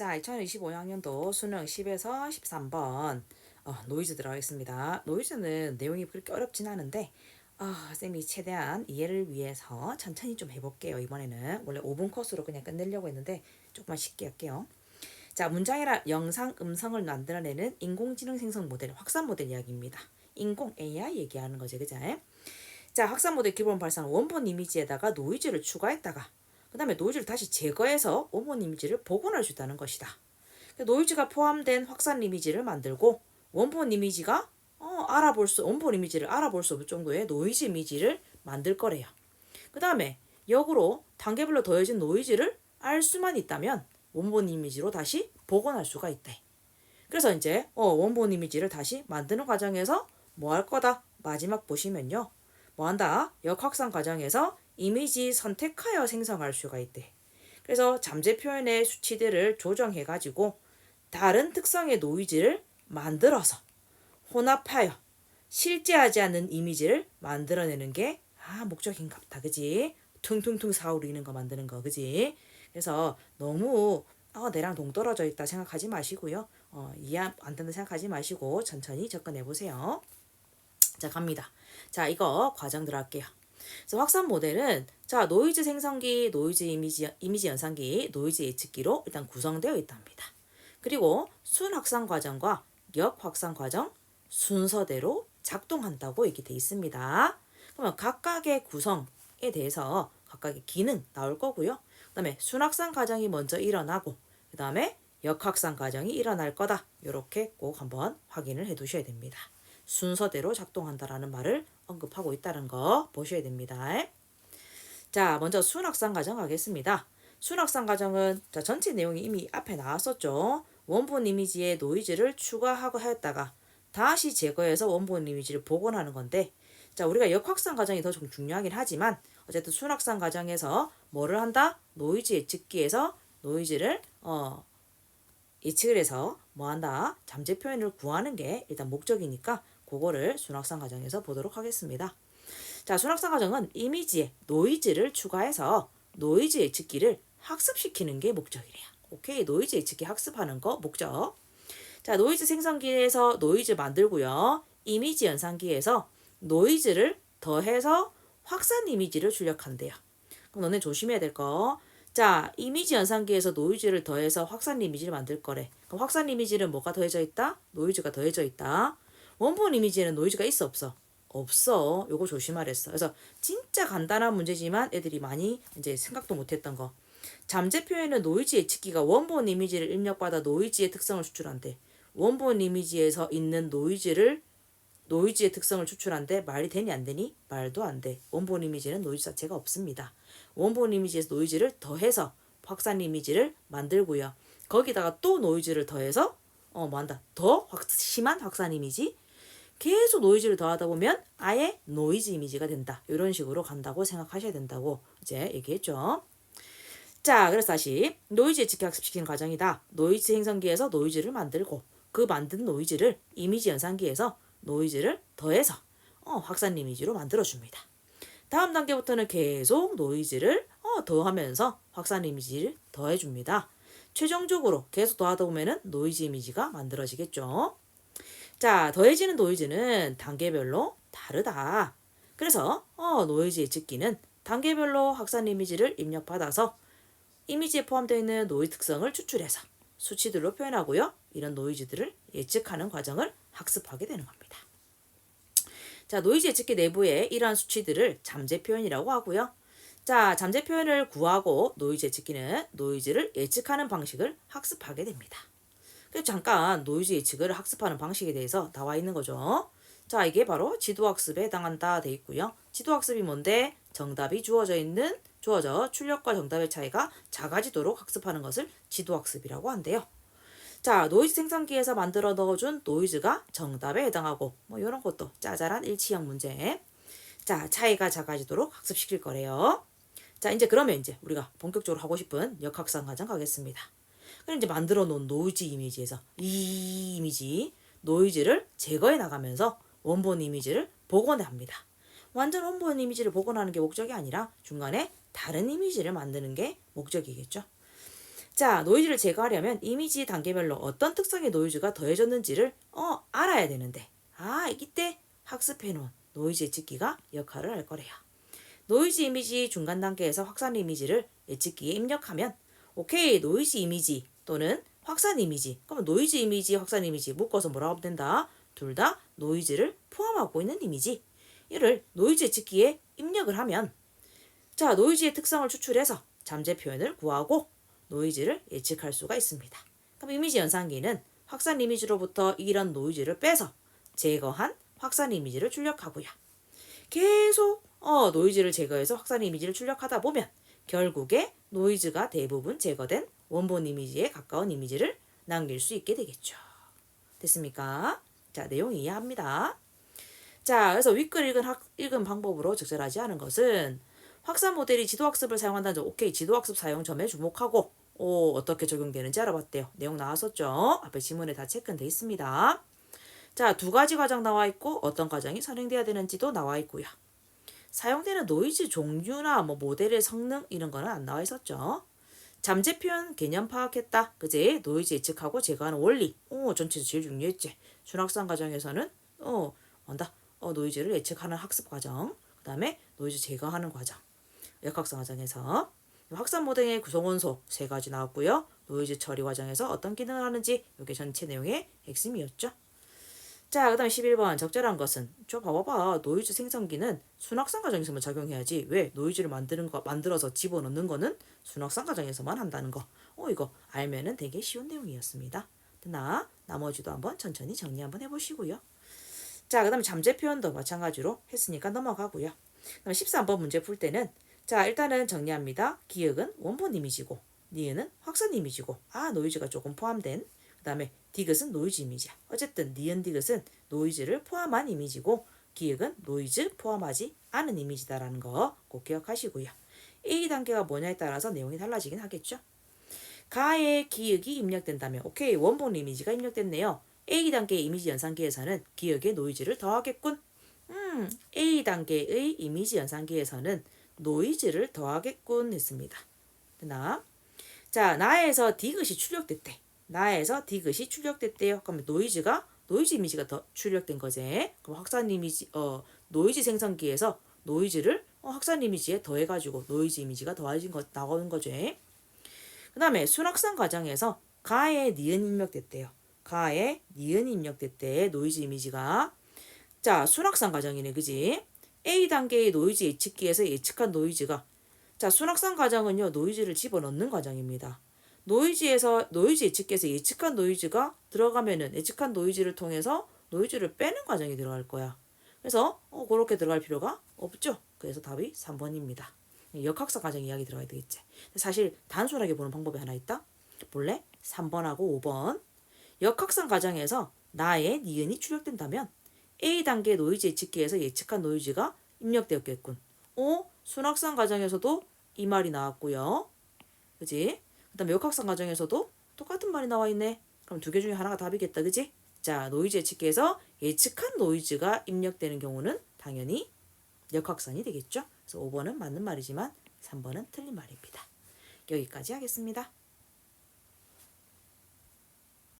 자, 2025학년도 수능 10에서 13번 어, 노이즈 들어가겠습니다. 노이즈는 내용이 그렇게 어렵진 않은데 아, 쌤이 최대한 이해를 위해서 천천히 좀 해볼게요. 이번에는 원래 5분 코스로 그냥 끝내려고 했는데 조금만 쉽게 할게요. 자, 문장이라 영상, 음성을 만들어내는 인공지능 생성 모델, 확산 모델 이야기입니다. 인공 AI 얘기하는 거죠, 그죠? 자, 확산 모델 기본 발상 원본 이미지에다가 노이즈를 추가했다가 그 다음에 노이즈를 다시 제거해서 원본 이미지를 복원할 수 있다는 것이다. 노이즈가 포함된 확산 이미지를 만들고 원본 이미지가 어, 알아볼 수 원본 이미지를 알아볼 수 없을 정도의 노이즈 이미지를 만들 거래요. 그 다음에 역으로 단계별로 더해진 노이즈를 알 수만 있다면 원본 이미지로 다시 복원할 수가 있대. 그래서 이제 어, 원본 이미지를 다시 만드는 과정에서 뭐 할 거다? 마지막 보시면요. 뭐 한다? 역확산 과정에서 이미지 선택하여 생성할 수가 있대. 그래서 잠재 표현의 수치들을 조정해 가지고 다른 특성의 노이즈를 만들어서 혼합하여 실제하지 않는 이미지를 만들어내는 게 아, 목적인갑다. 그지? 퉁퉁퉁 사오르는 거 만드는 거. 그지? 그래서 너무 어, 내랑 동떨어져 있다 생각하지 마시고요. 어, 이해 안 된다 생각하지 마시고 천천히 접근해 보세요. 자, 갑니다. 자, 이거 과정 들어갈게요. 그래서 확산 모델은 자 노이즈 생성기, 노이즈 이미지, 이미지 연산기, 노이즈 예측기로 일단 구성되어 있답니다. 그리고 순 확산 과정과 역 확산 과정 순서대로 작동한다고 이렇게 돼 있습니다. 그러면 각각의 구성에 대해서 각각의 기능 나올 거고요. 그 다음에 순 확산 과정이 먼저 일어나고 그 다음에 역 확산 과정이 일어날 거다. 이렇게 꼭 한번 확인을 해 두셔야 됩니다. 순서대로 작동한다라는 말을 언급하고 있다는 거 보셔야 됩니다. 자, 먼저 순학산 과정 가겠습니다. 순학산 과정은 자, 전체 내용이 이미 앞에 나왔었죠. 원본 이미지에 노이즈를 추가하고 하였다가 다시 제거해서 원본 이미지를 복원하는 건데 자, 우리가 역확산 과정이 더 좀 중요하긴 하지만 어쨌든 순학산 과정에서 뭐를 한다? 노이즈 예측기에서 노이즈를 어 예측을 해서 뭐 한다? 잠재 표현을 구하는 게 일단 목적이니까 그거를 순학산 과정에서 보도록 하겠습니다. 자, 순학산 과정은 이미지에 노이즈를 추가해서 노이즈 예측기를 학습시키는 게 목적이래요. 오케이, 노이즈 예측기 학습하는 거 목적. 자, 노이즈 생성기에서 노이즈 만들고요. 이미지 연산기에서 노이즈를 더해서 확산 이미지를 출력한대요. 그럼 너네 조심해야 될 거. 자, 이미지 연산기에서 노이즈를 더해서 확산 이미지를 만들 거래. 그럼 확산 이미지는 뭐가 더해져 있다? 노이즈가 더해져 있다. 원본 이미지에는 노이즈가 있어 없어? 없어. 요거 조심하랬어. 그래서 진짜 간단한 문제지만 애들이 많이 이제 생각도 못했던 거. 잠재 표현은 노이즈 예측기가 원본 이미지를 입력받아 노이즈의 특성을 추출한대. 원본 이미지에서 있는 노이즈를 노이즈의 특성을 추출한데 말이 되니 안 되니? 말도 안 돼. 원본 이미지는 노이즈 자체가 없습니다. 원본 이미지에서 노이즈를 더해서 확산 이미지를 만들고요. 거기다가 또 노이즈를 더해서 어 뭐 한다 더 확, 심한 확산 이미지 계속 노이즈를 더하다 보면 아예 노이즈 이미지가 된다. 이런 식으로 간다고 생각하셔야 된다고 이제 얘기했죠. 자, 그래서 다시 노이즈 예측기 학습시키는 과정이다. 노이즈 생성기에서 노이즈를 만들고 그 만든 노이즈를 이미지 연산기에서 노이즈를 더해서 어, 확산 이미지로 만들어줍니다. 다음 단계부터는 계속 노이즈를 어, 더하면서 확산 이미지를 더해줍니다. 최종적으로 계속 더하다 보면은 노이즈 이미지가 만들어지겠죠. 자, 더해지는 노이즈는 단계별로 다르다. 그래서 어, 노이즈 예측기는 단계별로 확산 이미지를 입력받아서 이미지에 포함되어 있는 노이즈 특성을 추출해서 수치들로 표현하고요. 이런 노이즈들을 예측하는 과정을 학습하게 되는 겁니다. 자, 노이즈 예측기 내부에 이러한 수치들을 잠재 표현이라고 하고요. 자, 잠재 표현을 구하고 노이즈 예측기는 노이즈를 예측하는 방식을 학습하게 됩니다. 그래서 잠깐 노이즈 예측을 학습하는 방식에 대해서 나와 있는 거죠. 자, 이게 바로 지도학습에 해당한다 돼 있고요. 지도학습이 뭔데? 정답이 주어져 있는 주어져 출력과 정답의 차이가 작아지도록 학습하는 것을 지도학습이라고 한대요. 자, 노이즈 생성기에서 만들어 넣어준 노이즈가 정답에 해당하고 뭐 이런 것도 짜잘한 일치형 문제. 자, 차이가 작아지도록 학습시킬 거래요. 자, 이제 그러면 이제 우리가 본격적으로 하고 싶은 역학상 과정 가겠습니다. 그럼 이제 만들어 놓은 노이즈 이미지에서 이 이미지 노이즈를 제거해 나가면서 원본 이미지를 복원해 합니다. 완전 원본 이미지를 복원하는 게 목적이 아니라 중간에 다른 이미지를 만드는 게 목적이겠죠. 자, 노이즈를 제거하려면 이미지 단계별로 어떤 특성의 노이즈가 더해졌는지를 어, 알아야 되는데. 아, 이때 학습해 놓은 노이즈 예측기가 역할을 할 거래요. 노이즈 이미지 중간 단계에서 확산 이미지를 예측기에 입력하면 오케이, 노이즈 이미지 또는 확산 이미지. 그러면 노이즈 이미지, 확산 이미지 묶어서 뭐라고 하면 된다? 둘 다 노이즈를 포함하고 있는 이미지. 이를 노이즈 예측기에 입력을 하면 자, 노이즈의 특성을 추출해서 잠재 표현을 구하고 노이즈를 예측할 수가 있습니다. 그럼 이미지 연산기는 확산 이미지로부터 이런 노이즈를 빼서 제거한 확산 이미지를 출력하고요. 계속 어, 노이즈를 제거해서 확산 이미지를 출력하다 보면 결국에 노이즈가 대부분 제거된 원본 이미지에 가까운 이미지를 남길 수 있게 되겠죠. 됐습니까? 자, 내용 이해합니다. 자, 그래서 윗글 읽은, 학, 읽은 방법으로 적절하지 않은 것은 확산 모델이 지도학습을 사용한다는 점, 오케이, 지도학습 사용 점에 주목하고, 오, 어떻게 적용되는지 알아봤대요. 내용 나왔었죠? 앞에 지문에 다 체크돼 있습니다. 자, 두 가지 과정 나와 있고, 어떤 과정이 선행돼야 되는지도 나와 있고요. 사용되는 노이즈 종류나 뭐 모델의 성능 이런 거는 안 나와 있었죠. 잠재 표현 개념 파악했다. 그제 노이즈 예측하고 제거하는 원리. 오, 전체에서 제일 중요했지. 준학산 과정에서는 어, 뭔다. 어, 노이즈를 예측하는 학습 과정. 그다음에 노이즈 제거하는 과정. 역학상 과정에서 확산 모델의 구성원소 세 가지 나왔고요. 노이즈 처리 과정에서 어떤 기능을 하는지 이게 전체 내용의 핵심이었죠. 자, 그 다음에 11번 적절한 것은 저 봐봐봐 노이즈 생성기는 순학산 과정에서만 작용해야지 왜 노이즈를 만드는 거 만들어서 집어넣는 거는 순학산 과정에서만 한다는 거. 어 이거 알면은 되게 쉬운 내용이었습니다. 나 나머지도 한번 천천히 정리 한번 해보시고요. 자, 그 다음에 잠재 표현도 마찬가지로 했으니까 넘어가고요. 그 다음 13번 문제 풀 때는 자 일단은 정리합니다. 기억은 원본 이미지고 니은은 확산 이미지고 아 노이즈가 조금 포함된 그 다음에 디귿은 노이즈 이미지야. 어쨌든 니은 디귿은 노이즈를 포함한 이미지고 기억은 노이즈 포함하지 않은 이미지다라는 거 꼭 기억하시고요. A 단계가 뭐냐에 따라서 내용이 달라지긴 하겠죠. 가의 기억이 입력된다면 오케이 원본 이미지가 입력됐네요. A 단계 이미지 연산기에서는 기억의 노이즈를 더하겠군. 음, A 단계의 이미지 연산기에서는 노이즈를 더하겠군 했습니다. 나. 자, 나에서 디귿이 출력됐대. 나에서 디귿이 출력됐대요. 그러면 노이즈가 노이즈 이미지가 더 출력된 거지. 그럼 확산 이미지 어 노이즈 생성기에서 노이즈를 어, 확산 이미지에 더해 가지고 노이즈 이미지가 더해진 거 나오는 거지. 그다음에 순확산 과정에서 가에 니은 입력됐대요. 가에 니은 입력됐대. 노이즈 이미지가 자, 순확산 과정이네. 그지? A 단계의 노이즈 예측기에서 예측한 노이즈가 자, 순확산 과정은요. 노이즈를 집어넣는 과정입니다. 노이즈에서 노이즈 예측기에서 예측한 노이즈가 들어가면은 예측한 노이즈를 통해서 노이즈를 빼는 과정이 들어갈 거야. 그래서 어, 그렇게 들어갈 필요가 없죠. 그래서 답이 3번입니다. 역학사 과정 이야기 들어가야 되겠지. 사실 단순하게 보는 방법이 하나 있다. 볼래? 3번하고 5번. 역학상 과정에서 나의 니은이 출력된다면 A 단계 노이즈 예측기에서 예측한 노이즈가 입력되었겠군. 어? 순학산 과정에서도 이 말이 나왔고요. 그지? 그 다음에 역학산 과정에서도 똑같은 말이 나와 있네. 그럼 두 개 중에 하나가 답이겠다. 그지? 자, 노이즈 예측기에서 예측한 노이즈가 입력되는 경우는 당연히 역학산이 되겠죠. 그래서 5번은 맞는 말이지만 3번은 틀린 말입니다. 여기까지 하겠습니다.